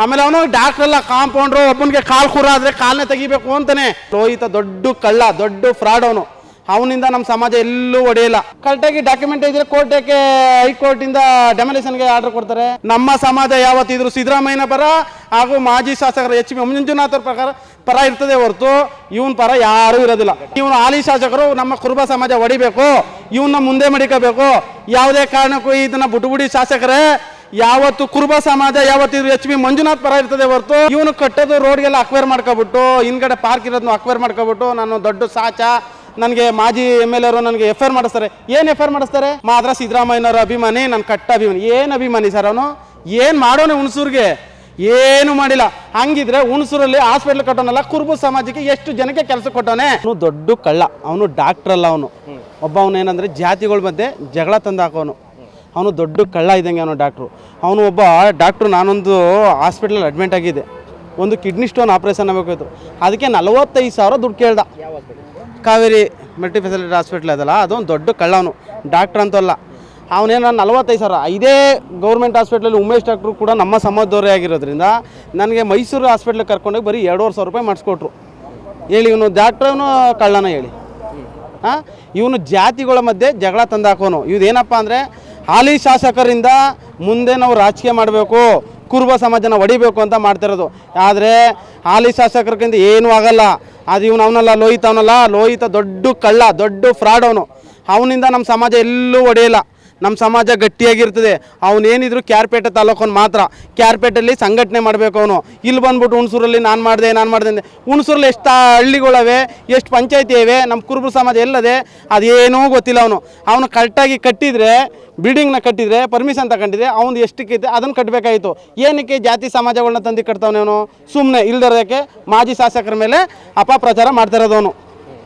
ಆಮೇಲೆ ಅವನು ಡಾಕ್ಟರ್ ಅಲ್ಲ ಕಾಂಪೌಂಡ್ರು ಒಬ್ಬನಿಗೆ ಕಾಲ್ ಕೂರ ಆದ್ರೆ ಕಾಲನೇ ತೆಗಿಬೇಕು ಅಂತಾನೆ. ರೋಹಿತ ದೊಡ್ಡ ಕಳ್ಳ, ದೊಡ್ಡ ಫ್ರಾಡ್ ಅವನು. ಅವನಿಂದ ನಮ್ಮ ಸಮಾಜ ಎಲ್ಲೂ ಒಡೆಯಲ್ಲ. ಕರೆಕ್ಟಾಗಿ ಡಾಕ್ಯುಮೆಂಟ್ ಇದ್ರೆ ಕೋರ್ಟಕ್ಕೆ ಹೈಕೋರ್ಟ್ ಇಂದ ಡೆಮಲಿಷನ್ಗೆ ಆರ್ಡರ್ ಕೊಡ್ತಾರೆ? ನಮ್ಮ ಸಮಾಜ ಯಾವತ್ತಿದ್ರು ಸಿದ್ದರಾಮಯ್ಯನ ಪರ ಹಾಗೂ ಮಾಜಿ ಶಾಸಕರ, ಎಚ್ ಬಿ ಮಂಜುನಾಥರ ಪ್ರಕಾರ ಪರ ಇರ್ತದೆ ಹೊರತು ಇವನ್ ಪರ ಯಾರೂ ಇರೋದಿಲ್ಲ. ಇವನು ಹಾಲಿ ಶಾಸಕರು ನಮ್ಮ ಕುರುಬ ಸಮಾಜ ಹೊಡಿಬೇಕು ಇವನ್ನ ಮುಂದೆ ಮಡಿಕೋಬೇಕು. ಯಾವುದೇ ಕಾರಣಕ್ಕೂ ಇದನ್ನ ಬುಟುಬುಡಿ ಶಾಸಕರೇ ಯಾವತ್ತು ಕುರುಬ ಸಮಾಜ ಯಾವತ್ತಿದ್ರು ಎಚ್ ಬಿ ಮಂಜುನಾಥ್ ಪರ ಇರ್ತದೆ ಹೊರತು ಇವನು ಕಟ್ಟೋದು ರೋಡ್ಗೆಲ್ಲ ಅಕ್ವೇರ್ ಮಾಡ್ಕೊಬಿಟ್ಟು ಹಿಂದ್ಗಡೆ ಪಾರ್ಕ್ ಇರೋದನ್ನ ಅಕ್ವೇರ್ ಮಾಡ್ಕೊಬಿಟ್ಟು ನಾನು ದೊಡ್ಡ ಸಾಚ ನನಗೆ ಮಾಜಿ ಎಂ ಎಲ್ ಅವರು ನನಗೆ ಎಫ್ ಐ ಆರ್ ಮಾಡಿಸ್ತಾರೆ. ಏನು ಎಫ್ ಐ ಆರ್ ಮಾಡಿಸ್ತಾರೆ? ಮಾದ್ರ ಸಿದ್ದರಾಮಯ್ಯನವರ ಅಭಿಮಾನಿ ನನ್ನ ಕಟ್ಟ ಅಭಿಮಾನಿ. ಏನು ಅಭಿಮಾನಿ ಸರ್ ಅವನು? ಏನು ಮಾಡೋನು ಹುಣಸೂರಿಗೆ? ಏನು ಮಾಡಿಲ್ಲ. ಹಂಗಿದ್ರೆ ಹುಣಸೂರಲ್ಲಿ ಹಾಸ್ಪಿಟ್ಲ್ ಕಟ್ಟೋನಲ್ಲ ಕುರುಬು ಸಮಾಜಕ್ಕೆ ಎಷ್ಟು ಜನಕ್ಕೆ ಕೆಲಸ ಕೊಟ್ಟವನೆ? ಅವನು ದೊಡ್ಡ ಕಳ್ಳ ಅವನು ಡಾಕ್ಟರ್ ಅಲ್ಲ ಅವನು. ಒಬ್ಬ ಅವನೇನಂದ್ರೆ ಜಾತಿಗಳ ಮಧ್ಯೆ ಜಗಳ ತಂದು ಹಾಕೋನು. ಅವನು ದೊಡ್ಡ ಕಳ್ಳ ಇದ್ದಂಗೆ ಅವನು ಡಾಕ್ಟ್ರು ಅವನು ಒಬ್ಬ ಡಾಕ್ಟ್ರು ನಾನೊಂದು ಹಾಸ್ಪಿಟ್ಲಲ್ಲಿ ಅಡ್ಮಿಟ್ ಆಗಿದ್ದೆ. ಒಂದು ಕಿಡ್ನಿ ಸ್ಟೋನ್ ಆಪ್ರೇಷನ್ ಆಗಬೇಕಾಯ್ತು ಅದಕ್ಕೆ ನಲವತ್ತೈದು ಸಾವಿರ ದುಡ್ಡು ಕೇಳ್ದ. ಕಾವೇರಿ ಮಲ್ಟಿ ಫೆಸಿಲಿಟಿ ಹಾಸ್ಪಿಟ್ಲ್ ಅದಲ್ಲ ಅದೊಂದು ದೊಡ್ಡ ಕಳ್ಳ ಅವನು. ಡಾಕ್ಟ್ರ್ ಅಂತಲ್ಲ ಅವನೇನು ನಲವತ್ತೈದು ಸಾವಿರ. ಇದೇ ಗೌರ್ಮೆಂಟ್ ಹಾಸ್ಪಿಟ್ಲಲ್ಲಿ ಉಮೇಶ್ ಡಾಕ್ಟ್ರು ಕೂಡ ನಮ್ಮ ಸಮಾಜದವರೇ ಆಗಿರೋದ್ರಿಂದ ನನಗೆ ಮೈಸೂರು ಹಾಸ್ಪಿಟ್ಲಿಗೆ ಕರ್ಕೊಂಡೋಗಿ ಬರೀ ಎರಡೂವರೆ ಸಾವಿರ ರೂಪಾಯಿ ಮಾಡಿಸ್ಕೊಟ್ರು. ಹೇಳಿ ಇವನು ಡಾಕ್ಟ್ರವನು ಕಳ್ಳನ ಹೇಳಿ. ಹಾಂ? ಇವನು ಜಾತಿಗಳ ಮಧ್ಯೆ ಜಗಳ ತಂದಾಕೋನು ಇದೇನಪ್ಪ ಅಂದರೆ ಹಾಲಿ ಶಾಸಕರಿಂದ ಮುಂದೆ ನಾವು ರಾಜಕೀಯ ಮಾಡಬೇಕು, ಕುರುಬ ಸಮಾಜನ ಹೊಡಿಬೇಕು ಅಂತ ಮಾಡ್ತಿರೋದು. ಆದರೆ ಹಾಲಿ ಶಾಸಕರಿಗಿಂತ ಏನೂ ಆಗಲ್ಲ. ಅದು ಇವನು ಅವನಲ್ಲ, ಲೋಹಿತ ಅವನಲ್ಲ, ಲೋಹಿತ ದೊಡ್ಡ ಕಳ್ಳ, ದೊಡ್ಡ ಫ್ರಾಡ್ ಅವನು. ಅವನಿಂದ ನಮ್ಮ ಸಮಾಜ ಎಲ್ಲೂ ಹೊಡೆಯಲ್ಲ ನಮ್ಮ ಸಮಾಜ ಗಟ್ಟಿಯಾಗಿರ್ತದೆ. ಅವನೇನಿದ್ರು ಕ್ಯಾರ್ಪೇಟೆ ತಾಲೂಕನ್ನು ಮಾತ್ರ. ಕ್ಯಾರ್ಪೇಟಲ್ಲಿ ಸಂಘಟನೆ ಮಾಡಬೇಕು ಅವನು. ಇಲ್ಲಿ ಬಂದ್ಬಿಟ್ಟು ಹುಣಸೂರಲ್ಲಿ ನಾನು ಮಾಡಿದೆ ನಾನು ಮಾಡಿದೆ ಅಂದರೆ ಹುಣಸೂರಲ್ಲಿ ಎಷ್ಟು ಹಳ್ಳಿಗಳವೆ, ಎಷ್ಟು ಪಂಚಾಯತಿ ಇವೆ ನಮ್ಮ ಕುರುಬರು ಸಮಾಜ ಎಲ್ಲದೆ, ಅದೇನೂ ಗೊತ್ತಿಲ್ಲ ಅವನು. ಅವನು ಕರೆಕ್ಟಾಗಿ ಕಟ್ಟಿದರೆ, ಬಿಲ್ಡಿಂಗ್ನ ಕಟ್ಟಿದರೆ ಪರ್ಮಿಷನ್ ತಗೊಂಡಿದ್ರೆ ಅವ್ನು ಎಷ್ಟಕ್ಕಿದೆ ಅದನ್ನು ಕಟ್ಟಬೇಕಾಯಿತು ಏನಕ್ಕೆ ಜಾತಿ ಸಮಾಜಗಳನ್ನ ತಂದು ಕಟ್ತಾವನೇವನು ಸುಮ್ಮನೆ ಇಲ್ದಿರೋದಕ್ಕೆ ಮಾಜಿ ಶಾಸಕರ ಮೇಲೆ ಅಪಪ್ರಚಾರ ಮಾಡ್ತಾ ಅವನು.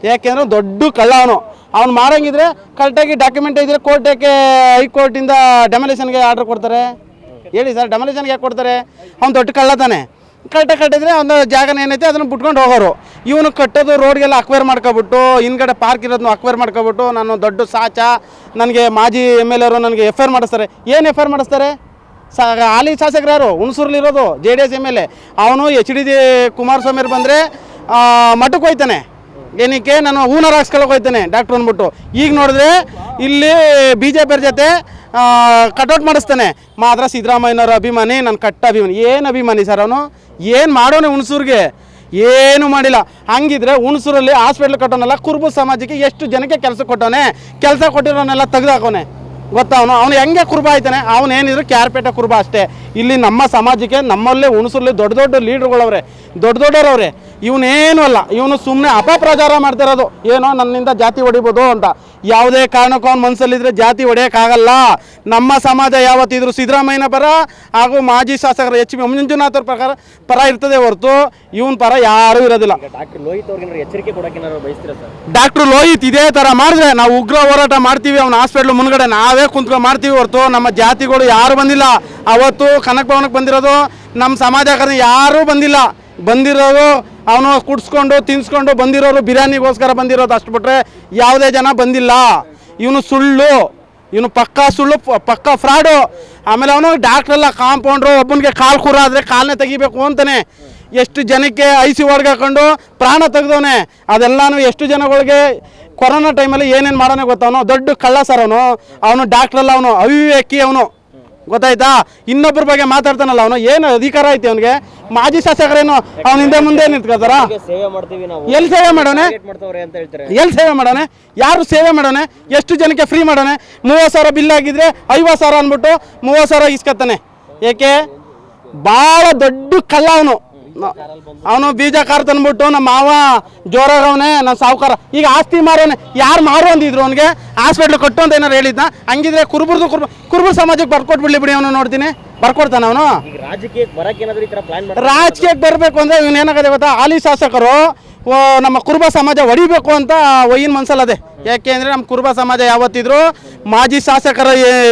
ಯಾಕೆಂದ್ರೆ ದೊಡ್ಡ ಕಳ್ಳ ಅವನು. ಅವ್ನು ಮಾಡಂಗಿದ್ರೆ ಕರೆಕ್ಟಾಗಿ ಡಾಕ್ಯುಮೆಂಟ್ ಇದ್ರೆ ಕೋರ್ಟಕ್ಕೆ ಹೈಕೋರ್ಟಿಂದ ಡೆಮಲಿಷನ್ಗೆ ಆರ್ಡರ್ ಕೊಡ್ತಾರೆ? ಹೇಳಿ ಸರ್ ಡೆಮಲಿಷನ್ಗೆ ಯಾಕೆ ಕೊಡ್ತಾರೆ? ಅವ್ನು ದೊಡ್ಡ ಕಳ್ಳ ತಾನೆ. ಕರೆಕ್ಟಾಗಿ ಕಟ್ಟಿದ್ರೆ ಒಂದು ಜಾಗನ ಏನೈತೆ ಅದನ್ನು ಬಿಟ್ಕೊಂಡು ಹೋಗೋರು. ಇವನು ಕಟ್ಟೋದು ರೋಡ್ಗೆಲ್ಲ ಅಕ್ವೇರ್ ಮಾಡ್ಕೊಬಿಟ್ಟು, ಹಿಂದ್ಗಡೆ ಪಾರ್ಕ್ ಇರೋದನ್ನ ಅಕ್ವೇರ್ ಮಾಡ್ಕೊಬಿಟ್ಟು, ನಾನು ದೊಡ್ಡ ಸಾಚ, ನನಗೆ ಮಾಜಿ ಎಂ ಎಲ್ ಎರು ನನಗೆ ಎಫ್ ಐ ಆರ್ ಮಾಡಿಸ್ತಾರೆ. ಏನು ಎಫ್ ಐ ಆರ್ ಮಾಡಿಸ್ತಾರೆ? ಸ, ಹಾಲಿ ಶಾಸಕರು ಯಾರು? ಹುಣಸೂರ್ಲಿರೋದು J D S M L A ಅವನು ಎಚ್ ಡಿ ಡಿ ಕುಮಾರಸ್ವಾಮಿ ಅವ್ರು ಬಂದರೆ ಮಠಕ್ಕೆ ಹೋಯ್ತಾನೆ. ಏನಕ್ಕೆ? ನಾನು ಹೂನರ್ ಹಾಕ್ಸ್ಕೊಳಕ್ಕೆ ಹೋಗ್ತೇನೆ ಡಾಕ್ಟ್ರು ಅಂದ್ಬಿಟ್ಟು. ಈಗ ನೋಡಿದ್ರೆ ಇಲ್ಲಿ ಬಿ ಜೆ ಪಿಯವ್ರ ಜೊತೆ ಕಟೌಟ್ ಮಾಡಿಸ್ತಾನೆ. ಮಾತ್ರ ಸಿದ್ದರಾಮಯ್ಯನವರ ಅಭಿಮಾನಿ ನನ್ನ ಕಟ್ಟ ಅಭಿಮಾನಿ. ಏನು ಅಭಿಮಾನಿ ಸರ್ ಅವನು? ಏನು ಮಾಡೋನೆ ಹುಣಸೂರಿಗೆ? ಏನು ಮಾಡಿಲ್ಲ. ಹಂಗಿದ್ರೆ ಹುಣಸೂರಲ್ಲಿ ಹಾಸ್ಪಿಟ್ಲ್ ಕಟ್ಟೋನಲ್ಲ, ಕುರುಬು ಸಮಾಜಕ್ಕೆ ಎಷ್ಟು ಜನಕ್ಕೆ ಕೆಲಸ ಕೊಟ್ಟವನೆ? ಕೆಲಸ ಕೊಟ್ಟಿರೋನೆಲ್ಲ ತೆಗೆದಾಕೋನೆ. ಗೊತ್ತಾ ಅವನು? ಅವನು ಹೆಂಗೆ ಕುರುಬ ಆಯ್ತಾನೆ? ಅವನು ಏನಿದ್ರು ಕ್ಯಾರ್ಪೇಟೆ ಕುರುಬ ಅಷ್ಟೇ. ಇಲ್ಲಿ ನಮ್ಮ ಸಮಾಜಕ್ಕೆ ನಮ್ಮಲ್ಲೇ ಹುಣಸೂರಲ್ಲಿ ದೊಡ್ಡ ದೊಡ್ಡ ಲೀಡ್ರುಗಳವ್ರೆ ದೊಡ್ಡ ದೊಡ್ಡವ್ರವ್ರೆ. ಇವನೇನು ಅಲ್ಲ. ಇವನು ಸುಮ್ಮನೆ ಅಪಪ್ರಚಾರ ಮಾಡ್ತಿರೋದು. ಏನೋ ನನ್ನಿಂದ ಜಾತಿ ಹೊಡಿಬೋದು ಅಂತ. ಯಾವುದೇ ಕಾರಣಕ್ಕೂ ಅವ್ನ ಮನಸ್ಸಲ್ಲಿದ್ದರೆ ಜಾತಿ ಹೊಡೆಯೋಕ್ಕಾಗಲ್ಲ ನಮ್ಮ ಸಮಾಜ ಯಾವತ್ತಿದ್ರು ಸಿದ್ದರಾಮಯ್ಯನ ಪರ ಹಾಗೂ ಮಾಜಿ ಶಾಸಕರ ಎಚ್. ಬಿ ಮಂಜುನಾಥ್ ಅವ್ರ ಪ್ರಕಾರ ಪರ ಇರ್ತದೆ ಹೊರತು ಇವನ್ ಪರ ಯಾರೂ ಇರೋದಿಲ್ಲ. ಡಾಕ್ಟರ್ ಲೋಹಿತ್ ಅವ್ರಿಗೆ ಏನಾದ್ರು ಎಚ್ಚರಿಕೆ ಕೊಡಕ್ಕೆ ಸರ್? ಡಾಕ್ಟ್ರು ಲೋಹಿತ್ ಇದೇ ಥರ ಮಾಡಿದ್ರೆ ನಾವು ಉಗ್ರ ಹೋರಾಟ ಮಾಡ್ತೀವಿ ಅವ್ನ ಹಾಸ್ಪಿಟ್ಲ್ ಮುಂದ್ಗಡೆ ನಾವೇ ಕುಂತ್ಕೊಂಡು ಮಾಡ್ತೀವಿ ಹೊರತು ನಮ್ಮ ಜಾತಿಗಳು ಯಾರು ಬಂದಿಲ್ಲ. ಅವತ್ತು ಕನಕ ಭವನಕ್ಕೆ ಬಂದಿರೋದು ನಮ್ಮ ಸಮಾಜಕರಣ ಯಾರೂ ಬಂದಿಲ್ಲ. ಬಂದಿರೋರು ಅವನು ಕುಡ್ಸ್ಕೊಂಡು, ತಿನ್ಸ್ಕೊಂಡು ಬಂದಿರೋರು ಬಿರಿಯಾನಿಗೋಸ್ಕರ ಬಂದಿರೋದು ಅಷ್ಟು ಬಿಟ್ರೆ ಯಾವುದೇ ಜನ ಬಂದಿಲ್ಲ. ಇವನು ಸುಳ್ಳು, ಇವನು ಪಕ್ಕಾ ಸುಳ್ಳು ಪಕ್ಕಾ ಫ್ರಾಡು. ಆಮೇಲೆ ಅವನು ಡಾಕ್ಟ್ರ್ ಅಲ್ಲ ಕಾಂಪೌಂಡ್ರು, ಒಬ್ಬನಿಗೆ ಕಾಲು ಕೂರ ಆದರೆ ಕಾಲನ್ನೇ ತೆಗಿಬೇಕು ಅಂತಾನೆ. ಎಷ್ಟು ಜನಕ್ಕೆ ಐ ಸಿ ಹಾಕೊಂಡು ಪ್ರಾಣ ತೆಗ್ದವನೆ. ಅದೆಲ್ಲನೂ ಎಷ್ಟು ಜನಗಳಿಗೆ ಕೊರೋನಾ ಟೈಮಲ್ಲಿ ಏನೇನು ಮಾಡೋನೆ ಗೊತ್ತವನು ದೊಡ್ಡ ಕಳ್ಳ ಸರ್ ಅವನು. ಅವನು ಡಾಕ್ಟ್ರಲ್ಲ ಅವನು, ಅವಿವೇಕಿ ಅವನು. ಗೊತ್ತಾಯ್ತಾ? ಇನ್ನೊಬ್ಬರ ಬಗ್ಗೆ ಮಾತಾಡ್ತಾನಲ್ಲ ಅವನು. ಏನು ಅಧಿಕಾರ ಐತಿ ಅವನಿಗೆ? ಮಾಜಿ ಶಾಸಕರೇನು? ಅವನ ಹಿಂದೆ ಮುಂದೆ ನಿಂತ್ಕೋತಾರ ಈಗ ಸೇವೆ ಮಾಡ್ತೀವಿ ನಾವು? ಎಲ್ಲಿ ಸೇವೆ ಮಾಡೋಣ ಟಾರ್ಗೆಟ್ ಮಾಡ್ತವ್ರೆ ಅಂತ ಹೇಳ್ತಾರೆ. ಎಲ್ಲಿ ಸೇವೆ ಮಾಡೋಣ ಯಾರು ಸೇವೆ ಮಾಡೋಣ ಎಷ್ಟು ಜನಕ್ಕೆ ಫ್ರೀ ಮಾಡೋಣ ಮೂವತ್ತು ಸಾವಿರ ಬಿಲ್ ಆಗಿದ್ರೆ ಐವತ್ತು ಸಾವಿರ ಅಂದ್ಬಿಟ್ಟು ಮೂವತ್ತು ಸಾವಿರ ಇಸ್ಕೊತಾನೆ ಏಕೆ? ಭಾಳ ದೊಡ್ಡ ಕಳ್ಳ ಅವನು. ಅವನು ಬೀಜ ಕಾರ್ ತಂದ್ಬಿಟ್ಟು ನಮ್ಮ ಮಾವ ಜೋರಾಗವನೆ ನನ್ನ ಸಾವುಕಾರ. ಈಗ ಆಸ್ತಿ ಮಾರೋನೆ ಯಾರು ಮಾರು ಅಂದಿದ್ರು ಅವನಿಗೆ? ಹಾಸ್ಪಿಟ್ಲ್ ಕೊಟ್ಟು ಅಂತ ಏನಾರು ಹೇಳಿದ್ನ? ಹಂಗಿದ್ರೆ ಕುರುಬರ್ದು ಕುರ್ಬ ಕುರುಬರ್ ಸಮಾಜಕ್ಕೆ ಬರ್ಕೊಟ್ಬಿಡ್ಲಿ ಬಿಡಿ ಅವನು ನೋಡ್ತೀನಿ. ಬರ್ಕೊಡ್ತಾನ ಅವನು? ರಾಜಕೀಯಕ್ಕೆ ಬರಕ್ಕೆ ಏನಾದ್ರು ಈ ತರ ಪ್ಲಾನ್ ಮಾಡಿ ರಾಜಕೀಯಕ್ಕೆ ಬರಬೇಕು ಅಂದ್ರೆ ಇವನು ಏನಾಗದೆ ಗೊತ್ತಾ? ಹಾಲಿ ಶಾಸಕರು ನಮ್ಮ ಕುರುಬ ಸಮಾಜ ಹೊಡಿಬೇಕು ಅಂತ ಒಯ್ಯಿನ ಮನ್ಸಲ್ಲದೆ. ಯಾಕೆ ಅಂದರೆ ನಮ್ಮ ಕುರುಬ ಸಮಾಜ ಯಾವತ್ತಿದ್ರು ಮಾಜಿ ಶಾಸಕರ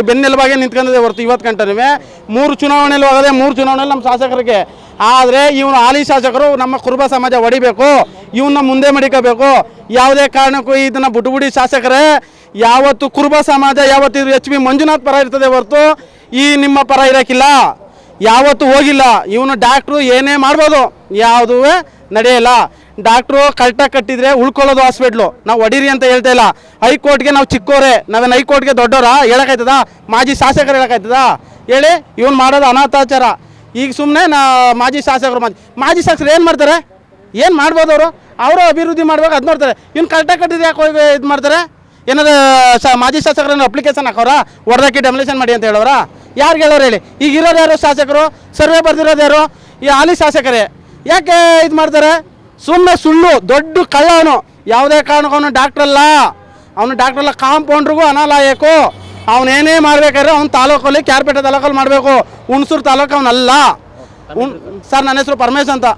ಬೆನ್ನೆಲುಬಾಗೆ ನಿಂತ್ಕೊಂಡಿದೆ ಹೊರತು ಇವತ್ತು ಗಂಟೆ ಮೂರು ಚುನಾವಣೆಯಲ್ಲಿ ಹೋಗದೆ ಮೂರು ಚುನಾವಣೆಯಲ್ಲಿ ನಮ್ಮ ಶಾಸಕರಿಗೆ. ಆದರೆ ಇವನು ಹಾಲಿ ಶಾಸಕರು ನಮ್ಮ ಕುರುಬ ಸಮಾಜ ಹೊಡಿಬೇಕು ಇವನ್ನ ಮುಂದೆ ಮಡಿಕೋಬೇಕು. ಯಾವುದೇ ಕಾರಣಕ್ಕೂ ಇದನ್ನು ಬುಟುಬುಡಿ ಶಾಸಕರೇ, ಯಾವತ್ತು ಕುರುಬ ಸಮಾಜ, ಯಾವತ್ತಿದ್ರು ಎಚ್ ಬಿ ಮಂಜುನಾಥ್ ಪರ ಇರ್ತದೆ ಹೊರತು ಈ ನಿಮ್ಮ ಪರ ಇರೋಕ್ಕಿಲ್ಲ ಯಾವತ್ತೂ ಹೋಗಿಲ್ಲ. ಇವನು ಡಾಕ್ಟ್ರು ಏನೇ ಮಾಡ್ಬೋದು. ಯಾವುದೂ ನಡೆಯಲ್ಲ. ಡಾಕ್ಟ್ರು ಕರೆಕ್ಟಾಗಿ ಕಟ್ಟಿದ್ರೆ ಉಳ್ಕೊಳ್ಳೋದು ಹಾಸ್ಪಿಟ್ಲು ನಾವು ಹೊಡೀರಿ ಅಂತ ಹೇಳ್ತಾ ಇಲ್ಲ. ಹೈಕೋರ್ಟ್ಗೆ ನಾವು ಚಿಕ್ಕೋರೆ. ನಾವೇನು ಹೈಕೋರ್ಟ್ಗೆ ದೊಡ್ಡವರ ಹೇಳೋಕ್ಕಾಯ್ತದ? ಮಾಜಿ ಶಾಸಕರು ಹೇಳೋಕ್ಕಾಯ್ತದ? ಹೇಳಿ, ಇವ್ನು ಮಾಡೋದು ಅನಾಥಾಚಾರ. ಈಗ ಸುಮ್ಮನೆ ನಾ ಮಾಜಿ ಶಾಸಕರು ಮಾಜಿ ಮಾಜಿ ಶಾಸಕರು ಏನು ಮಾಡ್ತಾರೆ? ಏನು ಮಾಡ್ಬೋದು ಅವರು? ಅವರು ಅಭಿವೃದ್ಧಿ ಮಾಡ್ಬೇಕು ಅದು ನೋಡ್ತಾರೆ. ಇವ್ನು ಕರೆಕ್ಟಾಗಿ ಕಟ್ಟಿದ್ರೆ ಯಾಕೆ ಇದು ಮಾಡ್ತಾರೆ? ಏನಾದ್ರು ಸ ಮಾಜಿ ಶಾಸಕರನ್ನು ಅಪ್ಲಿಕೇಶನ್ ಹಾಕೋರ? ಹೊಡೆದಾಕಿ ಡೆಮಲೇಷನ್ ಮಾಡಿ ಅಂತ ಹೇಳೋರ ಯಾರು ಹೇಳೋರು ಹೇಳಿ? ಈಗ ಇರೋರು ಯಾರು ಶಾಸಕರು? ಸರ್ವೆ ಬರೆದಿರೋದು ಯಾರು? ಈ ಹಾಲಿ ಶಾಸಕರೇ. ಯಾಕೆ ಇದು ಮಾಡ್ತಾರೆ? ಸುಮ್ಮನೆ ಸುಳ್ಳು, ದೊಡ್ಡ ಕಳ್ಳ ಅವನು. ಯಾವುದೇ ಕಾರಣಕ್ಕೂ ಅವನು ಡಾಕ್ಟ್ರಲ್ಲ ಅವನು ಡಾಕ್ಟ್ರಲ್ಲ ಕಾಂಪೌಂಡ್ರಿಗೂ ಅನಾಲಾಯಕು ಅವನೇನೇ ಮಾಡ್ಬೇಕಾದ್ರೆ ಅವ್ನ ತಾಲೂಕಲ್ಲಿ ಕ್ಯಾರ್ಪೇಟೆ ತಾಲೂಕಲ್ಲಿ ಮಾಡಬೇಕು. ಹುಣಸೂರು ತಾಲೂಕು ಅವನಲ್ಲ. ಸರ್, ನನ್ನ ಹೆಸರು ಪರಮೇಶ್ ಅಂತ.